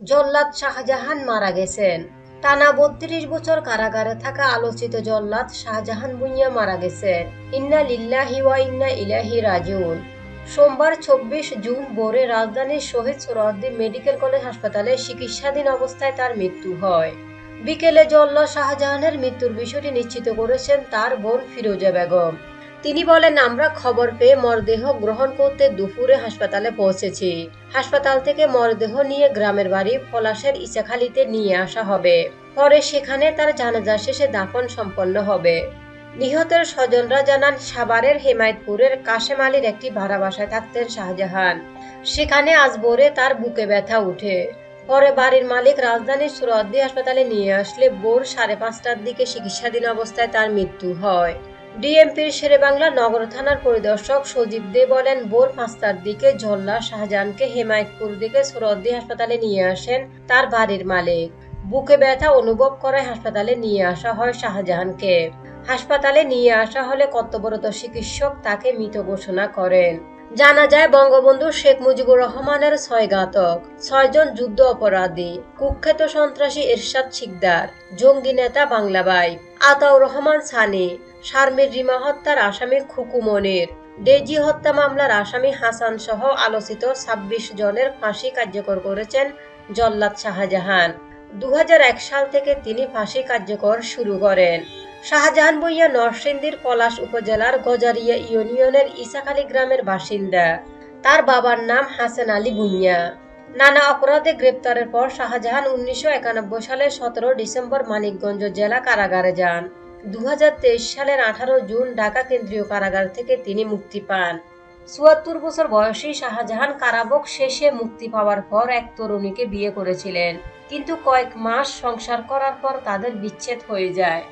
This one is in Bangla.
জল্লাদ শাহজাহান মারা গেছেন। টানা বত্রিশ বছর কারাগারে থাকা আলোচিত জল্লাদ শাহজাহান বুইয়া মারা গেছেন। ইন্না লিল্লাহি ওয়া ইন্না ইলাহি রাজিউন। সোমবার চব্বিশ জুন ভোরে রাজধানীর শহীদ সোহরাওয়ার্দী মেডিকেল কলেজ হাসপাতালে চিকিৎসাধীন অবস্থায় তার মৃত্যু হয়। বিকেলে জল্লা শাহজাহানের মৃত্যুর বিষয়টি নিশ্চিত করেছেন তার বোন ফিরোজা বেগম। তিনি বলেন, আমরা খবর পেয়ে মরদেহ গ্রহণ করতে দুপুরে হাসপাতালে পৌঁছেছি। হাসপাতাল থেকে মরদেহ নিয়ে গ্রামের বাড়ি পলাশের ইচাখালিতে নিয়ে আসা হবে। পরে সেখানে তার জানাজা শেষে দাফন সম্পন্ন হবে। নিহতের স্বজনরা জানান, সাভারের হেমায়তপুরের কাশেম আলীর একটি ভাড়া বাসায় থাকতেন শাহজাহান। সেখানে আজ ভোরে তার বুকে ব্যথা উঠে পরে বাড়ির মালিক রাজধানীর সুরদ্দি হাসপাতালে নিয়ে আসলে ভোর সাড়ে পাঁচটার দিকে চিকিৎসাধীন অবস্থায় তার মৃত্যু হয়। ডিএমপির শেরেবাংলা নগর থানার পরিদর্শক সজীব দে বলেন, ভোর পাঁচটার দিকে ঝল্লা শাহজাহানকে হেমায়তপুর দিকে সুরদ্দি হাসপাতালে নিয়ে আসেন তার বাড়ির মালিক। বুকে ব্যথা অনুভব করায় হাসপাতালে নিয়ে আসা হয় শাহজাহানকে। হাসপাতালে নিয়ে আসা হলে কর্তব্যরত চিকিৎসক তাকে মৃত ঘোষণা করেন। জানা যায়, বঙ্গবন্ধু শেখ মুজিবুর রহমানের ছয় ঘাতক ছয়জন যুদ্ধ অপরাধী, কুখ্যাত সন্ত্রাসী এরশাদ শিকদার, জঙ্গি নেতা বাংলাবাই, আতাউর রহমান সানি শারমির রিমা হত্যার আসামি খুকু মনির। ডেজি হত্যা মামলার আসামি হাসান সহ আলোচিত ছাব্বিশ জনের ফাঁসি কার্যকর করেছেন জল্লাদ শাহজাহান। দু হাজার এক সাল থেকে তিনি ফাঁসি কার্যকর শুরু করেন। শাহজাহান বইয়া নরসিংদীর পলাশ উপজেলার গজারিয়া ইউনিয়নের ইসাখালী গ্রামের বাসিন্দা। তার বাবার নাম হাসান আলী ভুইয়া নানা অপরাধে গ্রেপ্তারের পর শাহজাহান উনিশশো সালের সতেরো ডিসেম্বর মানিকগঞ্জ জেলা কারাগারে যান। দু হাজার তেইশ সালের আঠারো জুন ঢাকা কেন্দ্রীয় কারাগার থেকে তিনি মুক্তি পান। চুয়াত্তর বছর বয়সী শাহজাহান কারাবক শেষে মুক্তি পাওয়ার পর এক তরুণীকে বিয়ে করেছিলেন। কিন্তু কয়েক মাস সংসার করার পর তাদের বিচ্ছেদ হয়ে যায়।